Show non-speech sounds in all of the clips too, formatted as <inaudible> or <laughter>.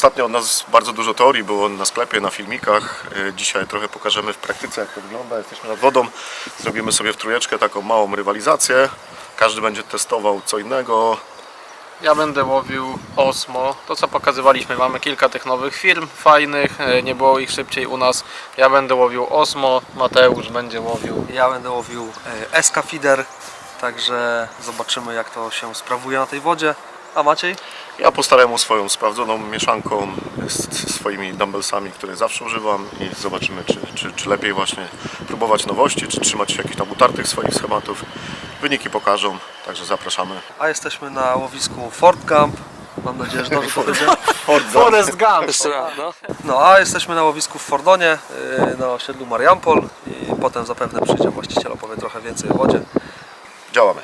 Ostatnio od nas bardzo dużo teorii było na sklepie, na filmikach. E, Dzisiaj trochę pokażemy w praktyce, jak to wygląda. Jesteśmy nad wodą, zrobimy sobie w trójeczkę taką małą rywalizację. Każdy będzie testował co innego. Ja będę łowił Osmo. To co pokazywaliśmy, mamy kilka tych nowych firm fajnych, e, nie było ich szybciej u nas. Ja będę łowił Osmo, Mateusz będzie łowił. Ja będę łowił e, SK Feeder, także zobaczymy jak to się sprawuje na tej wodzie. A Maciej? Ja po staremu swoją sprawdzoną mieszanką z swoimi dumbbellsami, które zawsze używam i zobaczymy, czy, czy, czy lepiej właśnie próbować nowości, czy trzymać się jakichś tam utartych swoich schematów. Wyniki pokażą, także zapraszamy. A jesteśmy na łowisku Fort Camp. Mam nadzieję, że dobrze powiedziałem. <laughs> Forest Gump! no. no a jesteśmy na łowisku w Fordonie, e, na osiedlu Mariampol i potem zapewne przyjdzie właściciel, opowie trochę więcej o wodzie. Działamy.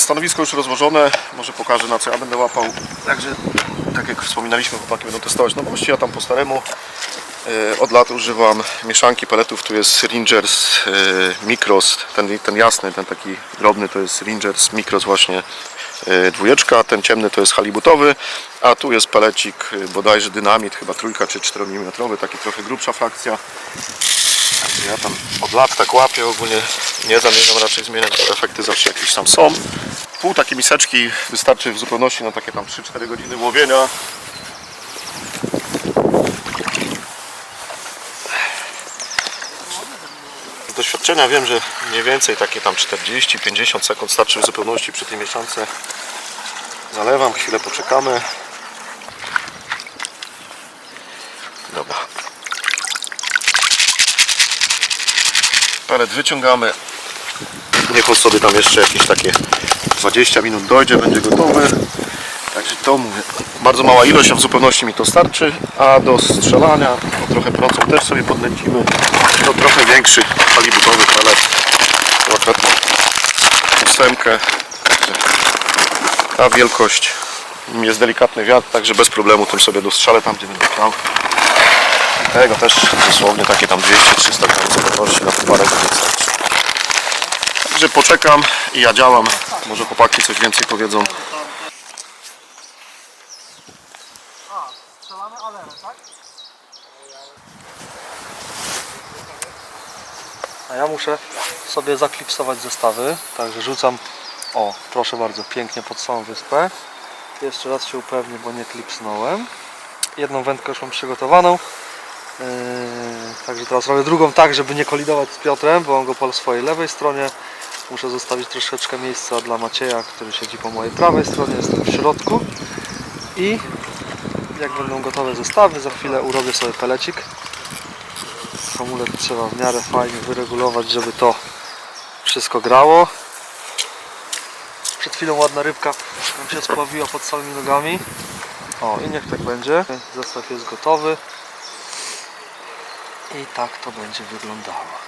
Stanowisko już rozłożone. Może pokażę na co ja będę łapał. Także, tak jak wspominaliśmy, chłopaki będą testować nowości. Ja tam po staremu e, od lat używam mieszanki peletów. Tu jest Ringers e, Micros, ten, ten jasny, ten taki drobny to jest Ringers Micros właśnie e, dwójeczka, ten ciemny to jest halibutowy, a tu jest pelecik e, bodajże dynamit, chyba trójka czy 4 mm, taki trochę grubsza frakcja. Ja tam od lat tak łapię, ogólnie nie zamierzam raczej zmieniać, bo efekty zawsze jakieś tam są. Pół takiej miseczki wystarczy w zupełności na takie tam 3-4 godziny łowienia. Z doświadczenia wiem, że mniej więcej takie tam 40-50 sekund starczy w zupełności przy tej mieszance. Zalewam, chwilę poczekamy. Dobra. Pelet wyciągamy. Niech on sobie tam jeszcze jakieś takie 20 minut dojdzie, będzie gotowy. Także to mówię, bardzo mała ilość, a w zupełności mi to starczy. A do strzelania, trochę procent też sobie podlecimy. To trochę większy halibutowy pelet. Ma ósemkę. Ta wielkość jest delikatny wiatr, także bez problemu tym sobie dostrzelę tam, gdzie będę chciał. Tego też dosłownie takie tam 200-300 gram zupełności na parę godzin starczy. Także poczekam i ja działam. Może chłopaki coś więcej powiedzą. A ja muszę sobie zaklipsować zestawy, także rzucam, o proszę bardzo, pięknie pod całą wyspę. Jeszcze raz się upewnię, bo nie klipsnąłem. Jedną wędkę już mam przygotowaną. Yy, także teraz robię drugą tak, żeby nie kolidować z Piotrem, bo mam go po swojej lewej stronie. Muszę zostawić troszeczkę miejsca dla Macieja, który siedzi po mojej prawej stronie, jestem w środku. I jak będą gotowe zestawy, za chwilę urobię sobie pelecik. Hamulec trzeba w miarę fajnie wyregulować, żeby to wszystko grało. Przed chwilą ładna rybka nam się spławiła pod samymi nogami. O i niech tak będzie. Zestaw jest gotowy. I tak to będzie wyglądało.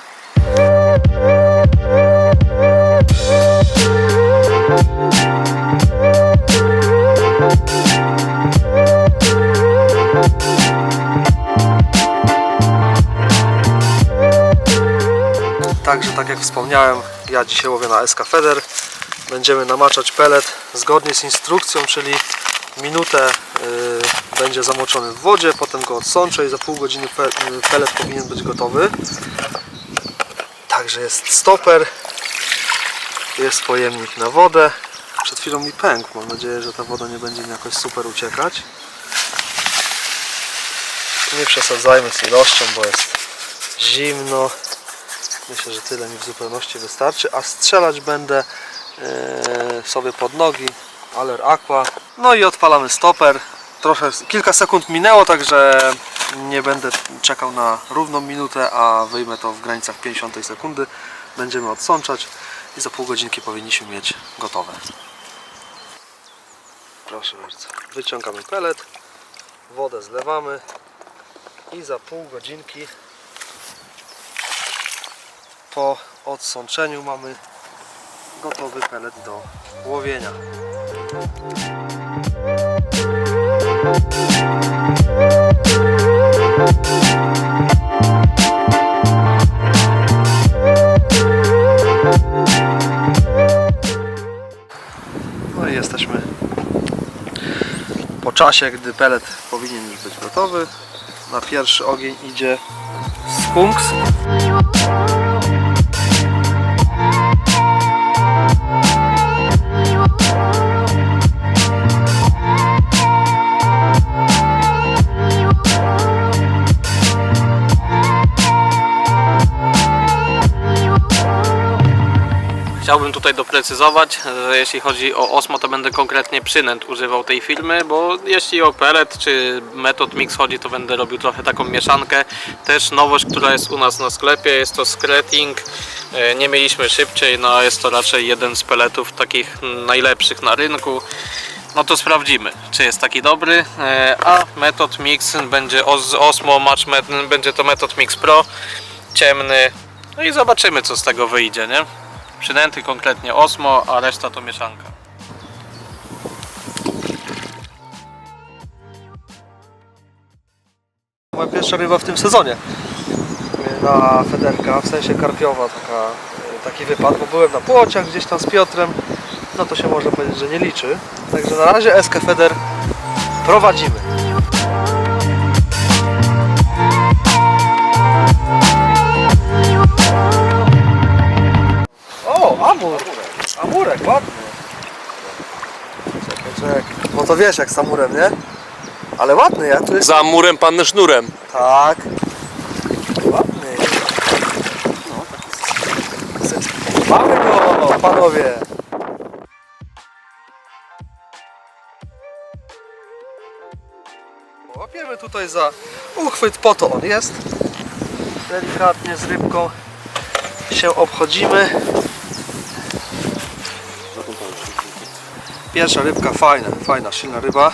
Także tak jak wspomniałem, ja dzisiaj łowię na SK Feder. Będziemy namaczać pelet zgodnie z instrukcją, czyli minutę y, będzie zamoczony w wodzie, potem go odsączę i za pół godziny y, pelet powinien być gotowy. Także jest stoper, jest pojemnik na wodę. Przed chwilą mi pękł, mam nadzieję, że ta woda nie będzie mi jakoś super uciekać. Nie przesadzajmy z ilością, bo jest zimno. Myślę, że tyle mi w zupełności wystarczy, a strzelać będę e, sobie pod nogi Aller Aqua. No i odpalamy stoper. Trochę, kilka sekund minęło, także nie będę czekał na równą minutę, a wyjmę to w granicach 50 sekundy. Będziemy odsączać i za pół godzinki powinniśmy mieć gotowe. Proszę bardzo. Wyciągamy pelet, wodę zlewamy i za pół godzinki po odsączeniu mamy gotowy pelet do łowienia. No i jesteśmy po czasie, gdy pelet powinien już być gotowy. Na pierwszy ogień idzie skunks. Chciałbym tutaj doprecyzować, że jeśli chodzi o Osmo, to będę konkretnie przynęt używał tej filmy, bo jeśli o pellet czy metod mix chodzi, to będę robił trochę taką mieszankę. Też nowość, która jest u nas na sklepie, jest to Skretting. E, Nie mieliśmy szybciej, no jest to raczej jeden z pelletów takich najlepszych na rynku. No to sprawdzimy, czy jest taki dobry. E, A metod mix będzie os- Osmo Match będzie to metod mix Pro, ciemny. No i zobaczymy, co z tego wyjdzie, nie? Przynęty konkretnie Osmo, a reszta to mieszanka. Moja pierwsza ryba w tym sezonie na federka, w sensie karpiowa taka, taki wypad, bo byłem na płociach gdzieś tam z Piotrem, no to się można powiedzieć, że nie liczy. Także na razie SK Feder prowadzimy. Amur! Amurek, ładny. Czekaj, czekaj. Bo to wiesz jak z amurem, nie? Ale ładny, ja tu jest... Za murem panny sznurem. Tak. Ładny. No, taki Mamy go, panowie. Łapiemy tutaj za uchwyt, po to on jest. Delikatnie z rybką się obchodzimy. Pierwsza rybka fajna, fajna, silna ryba,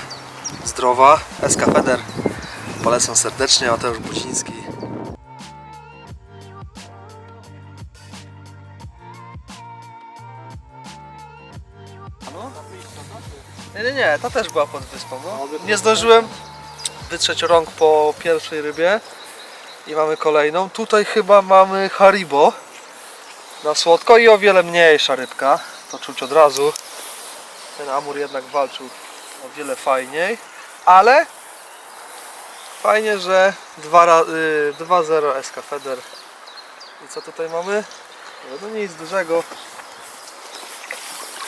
zdrowa, SK Feder. Polecam serdecznie, Mateusz Budziński. Nie, nie, nie, ta też była pod wyspą. No. Nie zdążyłem wytrzeć rąk po pierwszej rybie i mamy kolejną. Tutaj chyba mamy Haribo na słodko i o wiele mniejsza rybka. To czuć od razu. Ten Amur jednak walczył o wiele fajniej, ale Fajnie, że 2-0 y, 2-0 SK Feder. I co tutaj mamy? No nic dużego.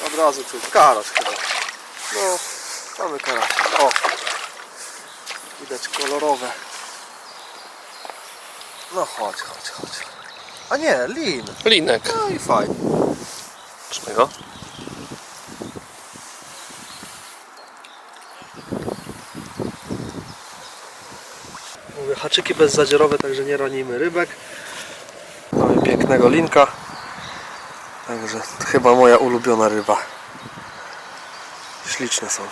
Od razu tu karas chyba. No, mamy karas. O! Widać kolorowe. No chodź, chodź, chodź. A nie, lin. Linek. No i fajnie. Trzymaj go. Haczyki bezzadzierowe, także nie ranimy rybek. Mamy pięknego linka. Także chyba moja ulubiona ryba. Śliczne są.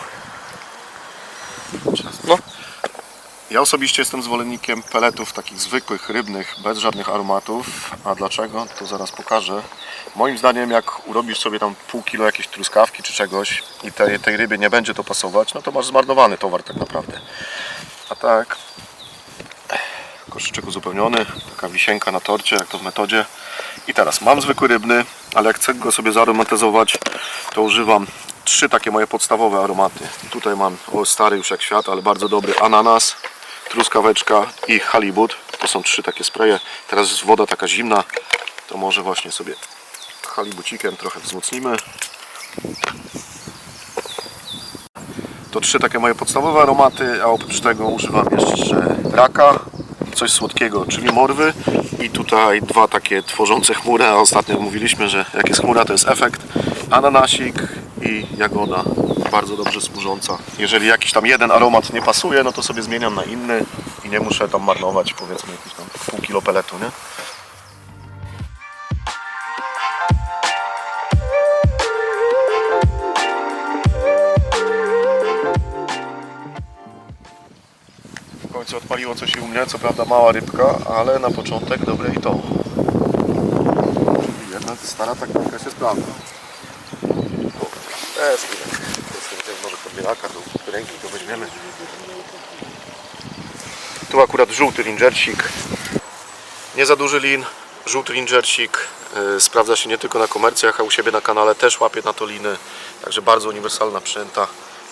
No. Ja osobiście jestem zwolennikiem peletów takich zwykłych, rybnych, bez żadnych aromatów. A dlaczego? To zaraz pokażę. Moim zdaniem, jak urobisz sobie tam pół kilo jakiejś truskawki czy czegoś i tej, tej rybie nie będzie to pasować, no to masz zmarnowany towar tak naprawdę. A tak, koszyczek uzupełniony, taka wisienka na torcie, jak to w metodzie. I teraz mam zwykły rybny, ale jak chcę go sobie zaromatyzować, to używam trzy takie moje podstawowe aromaty. Tutaj mam o, stary już jak świat, ale bardzo dobry ananas, truskaweczka i halibut. To są trzy takie spreje. Teraz jest woda taka zimna, to może właśnie sobie halibucikiem trochę wzmocnimy. To trzy takie moje podstawowe aromaty, a oprócz tego używam jeszcze raka, coś słodkiego, czyli morwy i tutaj dwa takie tworzące chmurę, a ostatnio mówiliśmy, że jak jest chmura to jest efekt, ananasik i jagoda, bardzo dobrze służąca. Jeżeli jakiś tam jeden aromat nie pasuje, no to sobie zmieniam na inny i nie muszę tam marnować powiedzmy jakieś tam pół kilo peletu, nie? Końcu odpaliło coś u mnie, co prawda mała rybka, ale na początek dobre i to. Czyli jednak stara taktyka się sprawdza. Jest jest może podbieraka, do ręki to weźmiemy. Tu akurat żółty ringersik. Nie za duży lin, żółty ringersik. Yy, Sprawdza się nie tylko na komercjach, a u siebie na kanale też łapie na to liny. Także bardzo uniwersalna przynęta.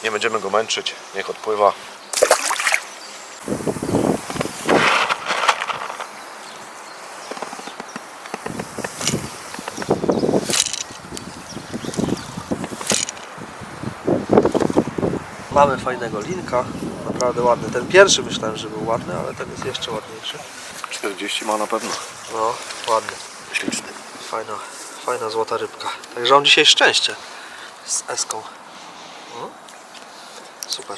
Nie będziemy go męczyć, niech odpływa. Mamy fajnego linka, naprawdę ładny. Ten pierwszy myślałem, że był ładny, ale ten jest jeszcze ładniejszy. 40 ma na pewno. No, ładny. Śliczny. Fajna, fajna złota rybka. Także on dzisiaj szczęście z eską. No. Super.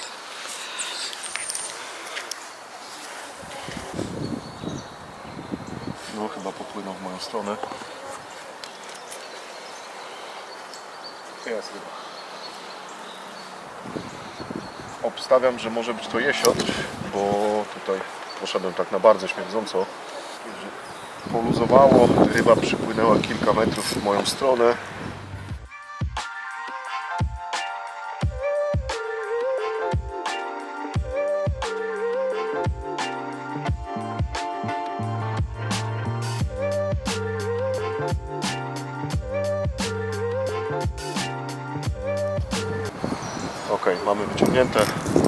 No chyba popłynął w moją stronę. Jest chyba. Obstawiam, że może być to jesiotr, bo tutaj poszedłem tak na bardzo śmierdząco. Poluzowało, ryba przypłynęła kilka metrów w moją stronę. Ok,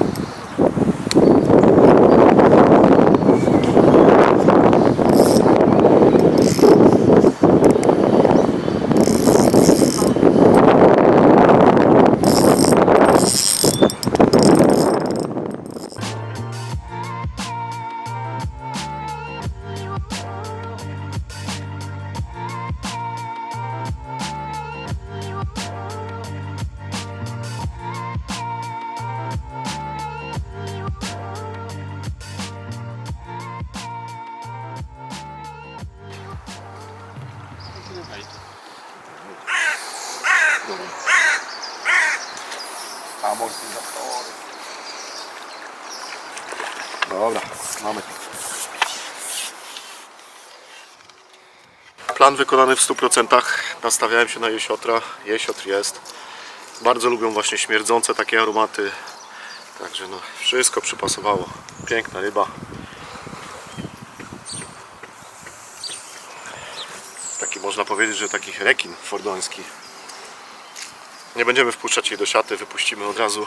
wyciągnięte. Dobra, mamy. Plan wykonany w 100%. Nastawiałem się na jesiotra. Jesiotr jest. Bardzo lubią właśnie śmierdzące takie aromaty. Także no, wszystko przypasowało. Piękna ryba. Taki można powiedzieć, że taki rekin fordoński. Nie będziemy wpuszczać jej do siaty, wypuścimy od razu.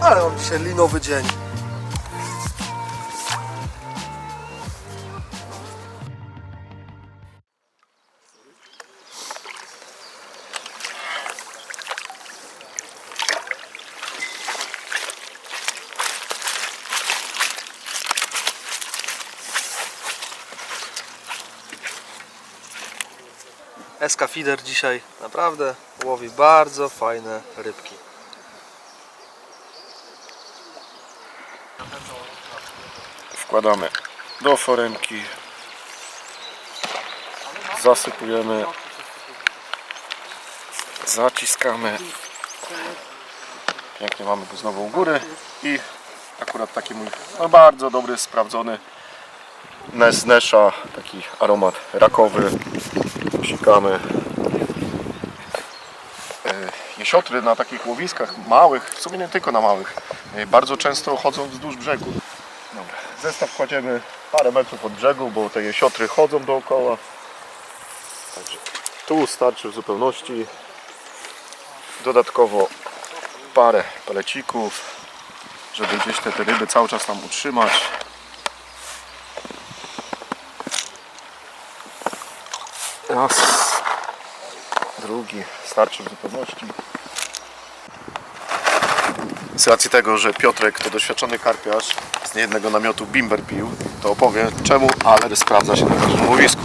Ale mam dzisiaj linowy dzień. SK Feeder dzisiaj. Naprawdę łowi bardzo fajne rybki. wkładamy do foremki. Zasypujemy. Zaciskamy. Pięknie mamy go znowu u góry. I akurat taki mój no bardzo dobry, sprawdzony Nes Nesha, taki aromat rakowy sikamy jesiotry na takich łowiskach małych, w sumie nie tylko na małych, e, bardzo często chodzą wzdłuż brzegu. Dobra, zestaw kładziemy parę metrów od brzegu, bo te jesiotry chodzą dookoła. Także tu starczy w zupełności. Dodatkowo parę pelecików, żeby gdzieś te, te ryby cały czas tam utrzymać. Raz, drugi, starczy w zupełności. Z racji tego, że Piotrek to doświadczony karpiarz z niejednego namiotu bimber pił, to opowie czemu Aler sprawdza się na każdym łowisku.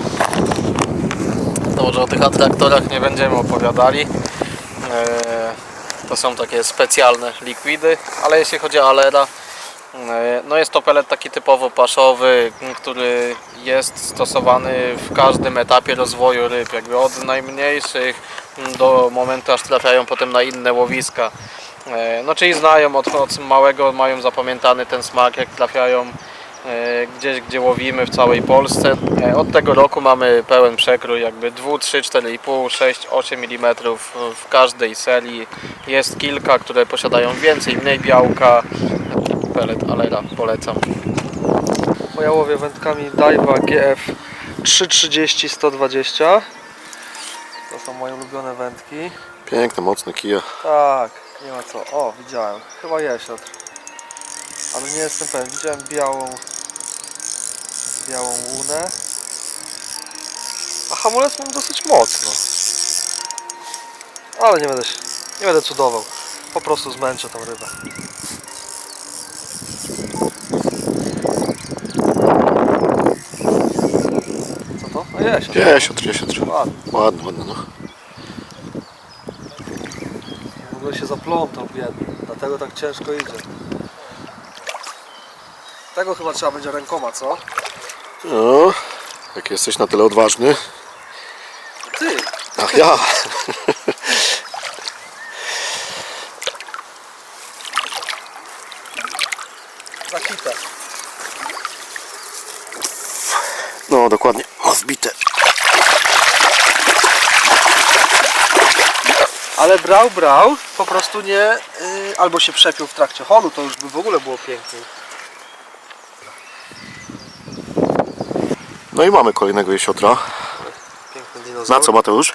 To może o tych atraktorach nie będziemy opowiadali. E, To są takie specjalne likwidy, ale jeśli chodzi o Alera, no jest to pelet taki typowo paszowy, który jest stosowany w każdym etapie rozwoju ryb, jakby od najmniejszych do momentu aż trafiają potem na inne łowiska. E, No czyli znają od, od małego, mają zapamiętany ten smak, jak trafiają e, gdzieś gdzie łowimy w całej Polsce. E, Od tego roku mamy pełen przekrój, jakby 2, 3, 4,5, 6, 8 mm w każdej serii. Jest kilka, które posiadają więcej, mniej białka. Pelet Alera polecam. Bo ja łowię wędkami Daiwa GF 330 120. To są moje ulubione wędki. Piękne, mocne kije. Tak, nie ma co. O, widziałem. Chyba jesiotr. Ale nie jestem pewien. Widziałem białą białą łunę. A hamulec mam dosyć mocno. Ale nie będę się, nie będę cudował. Po prostu zmęczę tą rybę. Co to? A jesiotr. Jesiotr, jesiotr. Ładny. Ładny, ładny, no. W ogóle się zaplątał biedny, dlatego tak ciężko idzie. Tego chyba trzeba będzie rękoma, co? No, jak jesteś na tyle odważny. Ty! Ach ja! Za kitę. No, dokładnie. Ma zbite. Ale brał, brał, po prostu nie... y, albo się przepiął w trakcie holu, to już by w ogóle było piękniej. No i mamy kolejnego jesiotra. Piękny dinozaur. Na co Mateusz?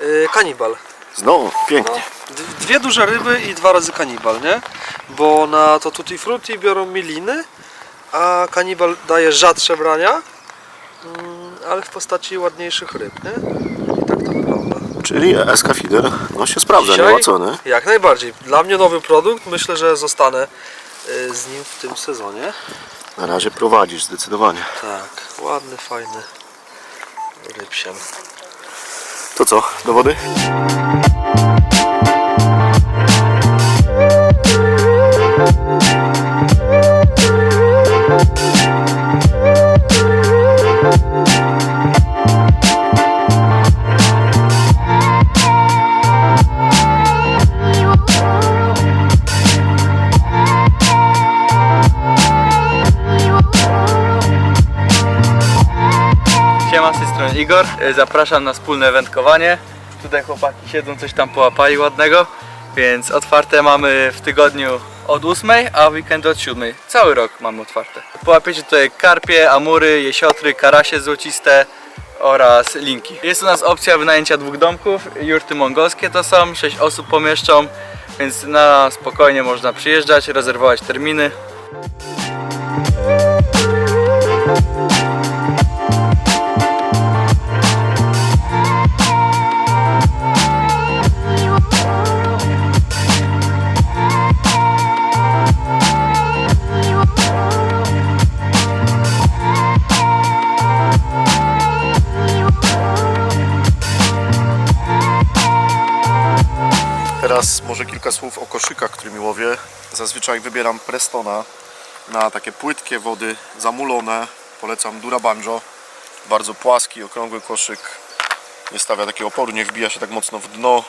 Y, kanibal. Znowu, No, pięknie. d- dwie duże ryby i dwa razy kanibal, nie? Bo na to tutti frutti biorą miliny, a kanibal daje rzadsze brania, mm, ale w postaci ładniejszych ryb, nie? I tak to wygląda. Czyli SK Feeder, no się sprawdza, nie ma co, nie? Jak najbardziej. Dla mnie nowy produkt. Myślę, że zostanę y, z nim w tym sezonie. Na razie prowadzisz, zdecydowanie. Tak, ładny, fajny rybsian. To co, do wody? Igor. E, Zapraszam na wspólne wędkowanie. Tutaj chłopaki siedzą, coś tam połapali ładnego. Więc otwarte mamy w tygodniu od 8, a weekend od 7. Cały rok mamy otwarte. Połapiecie tutaj karpie, amury, jesiotry, karasie złociste oraz linki. Jest u nas opcja wynajęcia dwóch domków. Jurty mongolskie to są, 6 osób pomieszczą. Więc na spokojnie można przyjeżdżać, rezerwować terminy. Kilka słów o koszykach, którymi łowię. Zazwyczaj wybieram Prestona na takie płytkie wody, zamulone. Polecam Dura Banjo. Bardzo płaski, okrągły koszyk. Nie stawia takiego oporu, nie wbija się tak mocno w dno.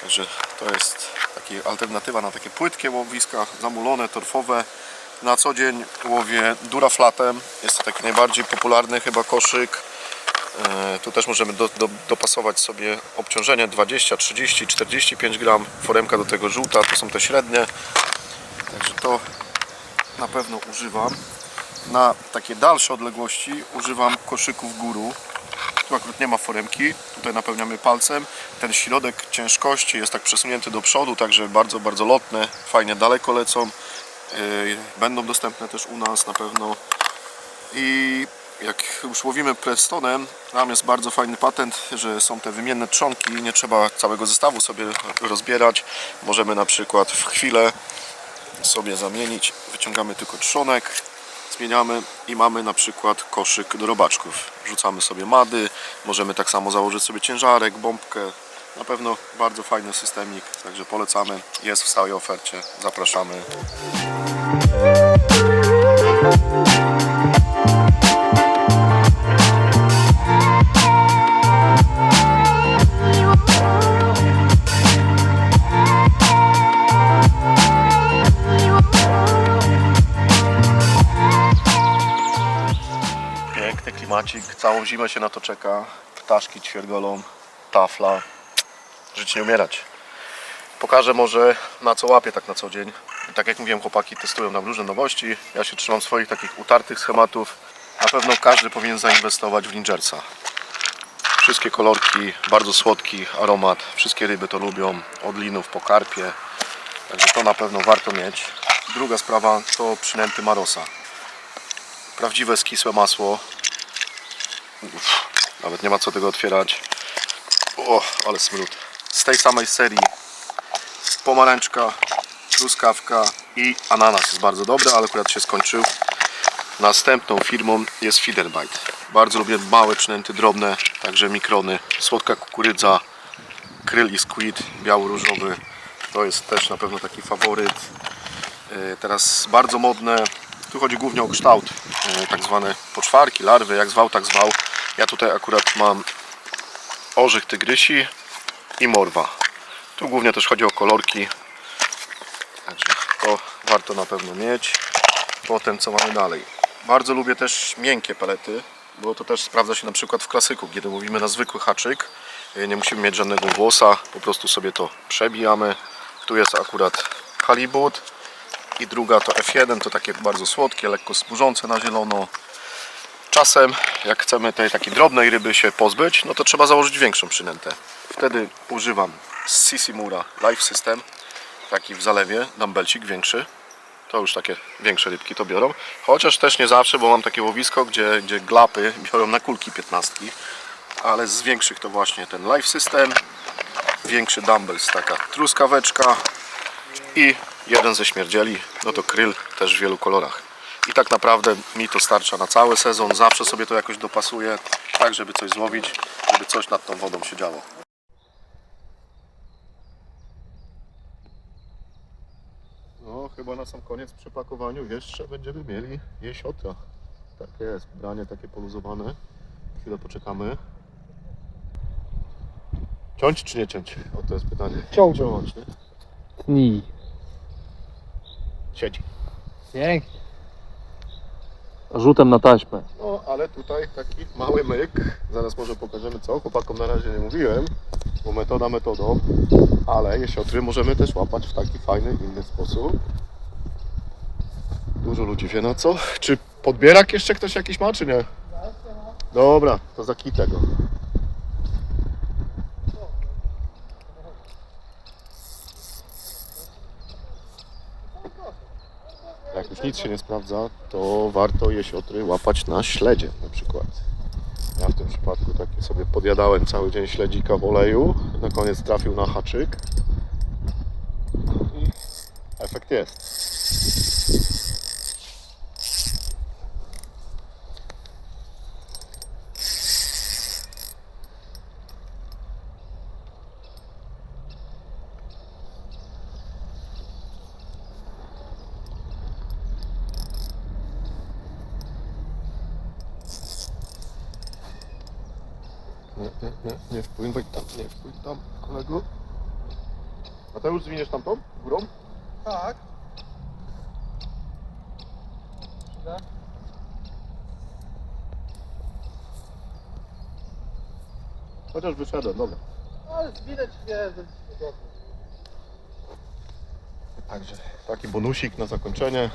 Także to jest taka alternatywa na takie płytkie łowiska, zamulone, torfowe. Na co dzień łowię Dura Flatem. Jest to taki najbardziej popularny chyba koszyk. E, Tu też możemy do, do, dopasować sobie obciążenie 20, 30, 45 gram. Foremka do tego żółta, to są te średnie. Także to na pewno używam. Na takie dalsze odległości używam koszyków guru. Tu akurat nie ma foremki, tutaj napełniamy palcem. Ten środek ciężkości jest tak przesunięty do przodu, także bardzo, bardzo lotne, fajnie daleko lecą. Yy, Będą dostępne też u nas na pewno. I jak już łowimy Prestonem, tam jest bardzo fajny patent, że są te wymienne trzonki, nie trzeba całego zestawu sobie rozbierać. Możemy na przykład w chwilę sobie zamienić, wyciągamy tylko trzonek, zmieniamy i mamy na przykład koszyk do robaczków. Wrzucamy sobie mady, możemy tak samo założyć sobie ciężarek, bombkę. Na pewno bardzo fajny systemik, także polecamy. Jest w stałej ofercie. Zapraszamy. Klimacik, całą zimę się na to czeka. Ptaszki ćwiergolą, tafla. Żyć nie umierać. Pokażę może na co łapię tak na co dzień. I tak jak mówiłem, chłopaki testują nam różne nowości. Ja się trzymam swoich takich utartych schematów. Na pewno każdy powinien zainwestować w Ninjersa. Wszystkie kolorki, bardzo słodki aromat. Wszystkie ryby to lubią. Od linów po karpie. Także to na pewno warto mieć. Druga sprawa to przynęty Marosa. Prawdziwe skisłe masło. Uff, nawet nie ma co tego otwierać. O, ale smród. Z tej samej serii pomarańczka, truskawka i ananas jest bardzo dobry, ale akurat się skończył. Następną firmą jest Feederbite. Bardzo lubię małe przynęty drobne, także mikrony, słodka kukurydza, kryl i squid, biało-różowy. To jest też na pewno taki faworyt. E, Teraz bardzo modne, tu chodzi głównie o kształt, e, tak zwane poczwarki, larwy, jak zwał, tak zwał. Ja tutaj akurat mam orzech tygrysi i morwa. Tu głównie też chodzi o kolorki, także to warto na pewno mieć. Potem co mamy dalej? Bardzo lubię też miękkie pelety, bo to też sprawdza się na przykład w klasyku, kiedy mówimy na zwykły haczyk. e, Nie musimy mieć żadnego włosa, po prostu sobie to przebijamy. Tu jest akurat halibut i druga to F1, to takie bardzo słodkie, lekko spużące na zielono. Czasem, jak chcemy tej takiej drobnej ryby się pozbyć, no to trzeba założyć większą przynętę. Wtedy używam Sisimura Life System, taki w zalewie, dumbbellcik większy. To już takie większe rybki to biorą. Chociaż też nie zawsze, bo mam takie łowisko, gdzie, gdzie glapy <laughs> biorą na kulki 15. Ale z większych to właśnie ten Life System, większy dumbbells, taka truskaweczka i jeden ze śmierdzieli, no to kryl też w wielu kolorach. I tak naprawdę mi to starcza na cały sezon, zawsze sobie to jakoś dopasuję, tak żeby coś złowić, żeby coś nad tą wodą się działo. No, chyba na sam koniec przy pakowaniu jeszcze będziemy mieli jesiota. Tak jest, branie takie poluzowane. Chwilę poczekamy. Ciąć czy nie ciąć? O, to jest pytanie. Ciąć. Ciąć, nie? Tnij. Siedzi. Pięknie. Rzutem na taśmę. No, ale tutaj taki mały myk. Zaraz może pokażemy co. Chłopakom na razie nie mówiłem, bo metoda metodą. Ale jesiotry możemy też łapać w taki fajny, inny sposób. Dużo ludzi wie na co. Czy podbierak jeszcze ktoś jakiś ma, czy nie? Dobra, to zakitę go. Jak już nic się nie sprawdza, to warto jesiotry łapać na śledzie na przykład. Ja w tym przypadku taki sobie podjadałem cały dzień śledzika w oleju. Na koniec trafił na haczyk. I efekt jest. Nie, nie, nie, nie wpływaj tam, nie wpływ tam, kolego. Mateusz, zwiniesz tamtą górą? Tak. Chociaż wyszedłem, dobra. Ale widać nie, Także taki bonusik na zakończenie.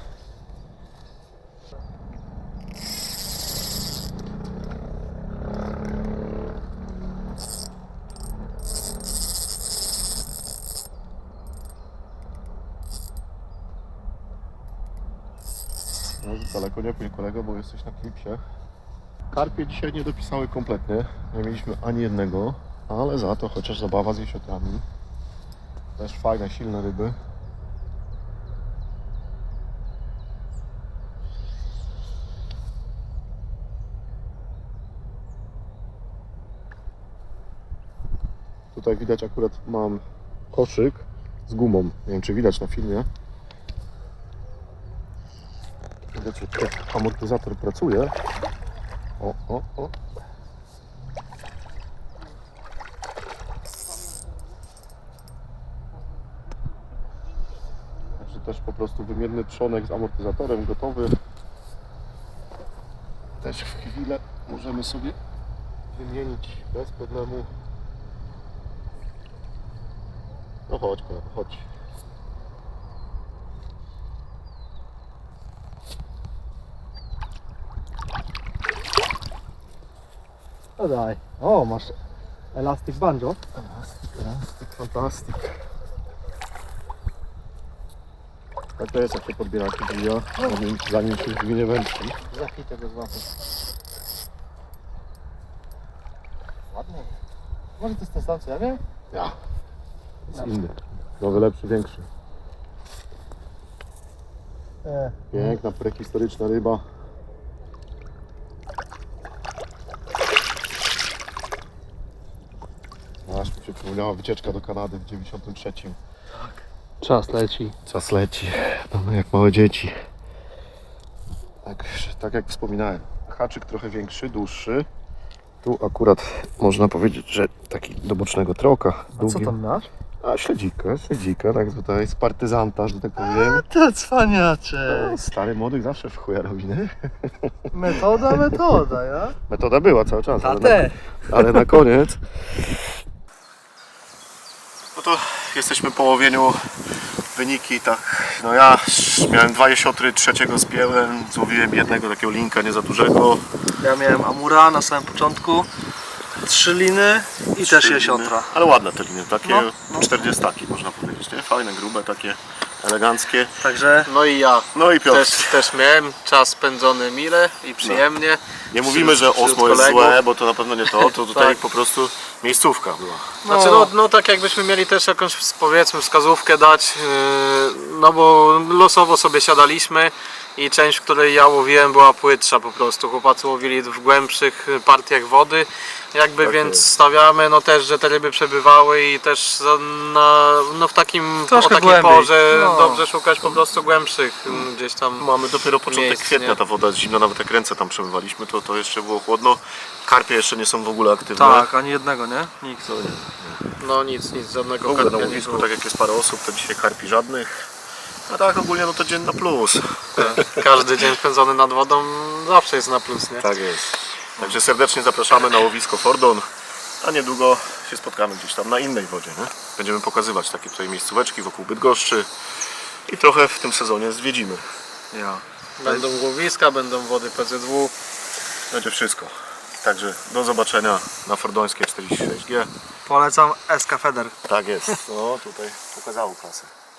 Pójdź kolego, bo jesteś na klipsie. Karpie dzisiaj nie dopisały kompletnie. Nie mieliśmy ani jednego, ale za to chociaż zabawa z jesiotrami. Też fajne, silne ryby. Tutaj widać akurat mam koszyk z gumą. Nie wiem czy widać na filmie. Tutaj amortyzator pracuje. O, o, o. Także też po prostu wymienny trzonek z amortyzatorem gotowy. też w chwilę możemy sobie wymienić bez problemu. No chodź, kolego, chodź. No daj. O, masz elastic banjo. Fantastyk. Tak to jest, jak się podbiera kiblia, zanim, zanim się zginie wędki. Jaki tego złapy. Ładnie. Może to jest ten sam co ja wiem? Ja. Jest inny. Nowy, lepszy, większy. E, Piękna, prehistoryczna ryba. Aż mi się przypomniała wycieczka do Kanady w 93. czas leci. Czas leci, no jak małe dzieci. Tak, tak jak wspominałem, haczyk trochę większy, dłuższy. Tu akurat można powiedzieć, że taki do bocznego troka. A co tam masz? A śledzika, śledzika, tak tutaj z partyzanta, że tak powiem. To cwaniaczek. No, Stary młodych zawsze w chuja robi, nie? Metoda, metoda, ja? Metoda była cały czas, ale na, ale na koniec. No to jesteśmy po łowieniu. Wyniki tak, no ja miałem dwa jesiotry, trzeciego spięłem, złowiłem jednego takiego linka nie za dużego. Ja miałem amura na samym początku. Trzy liny i też jesiotra. Ale ładne te liny, takie No, no. 40 można powiedzieć, nie? Fajne, grube, takie eleganckie. Także No i ja No i Piotr, też, też miałem czas spędzony mile i przyjemnie. nie mówimy, że osmo jest złe, bo to na pewno nie to, to tutaj <laughs> Tak. po prostu miejscówka była. Znaczy no, no tak jakbyśmy mieli też jakąś powiedzmy wskazówkę dać, yy, no bo losowo sobie siadaliśmy i część, w której ja łowiłem była płytsza po prostu. Chłopacy łowili w głębszych partiach wody, jakby Tak więc jest. stawiamy no też, że te ryby przebywały i też na, no w takim, o Troszkę takiej głębiej. porze No. dobrze szukać po prostu głębszych mm, gdzieś tam. Mamy dopiero początek Miejsc, kwietnia, nie? ta woda jest zimna, nawet jak ręce tam przemywaliśmy, to, to jeszcze było chłodno. Karpie jeszcze nie są w ogóle aktywne. tak, ani jednego, nie? Nikt. No nic, nic, żadnego na karpia nie łowisku, tak jak jest parę osób, to dzisiaj karpi żadnych. A tak ogólnie no to dzień na plus. <laughs> Każdy dzień spędzony nad wodą zawsze jest na plus, nie? Tak jest. Także serdecznie zapraszamy na łowisko Fordon, a niedługo się spotkamy gdzieś tam na innej wodzie. Nie? Będziemy pokazywać takie tutaj miejscóweczki wokół Bydgoszczy i trochę w tym sezonie zwiedzimy. Ja. Będą łowiska, będą wody PZW. Będzie wszystko. Także do zobaczenia na Fordońskiej 46G. Polecam SK Feder. Tak jest. No tutaj pokazało klasę.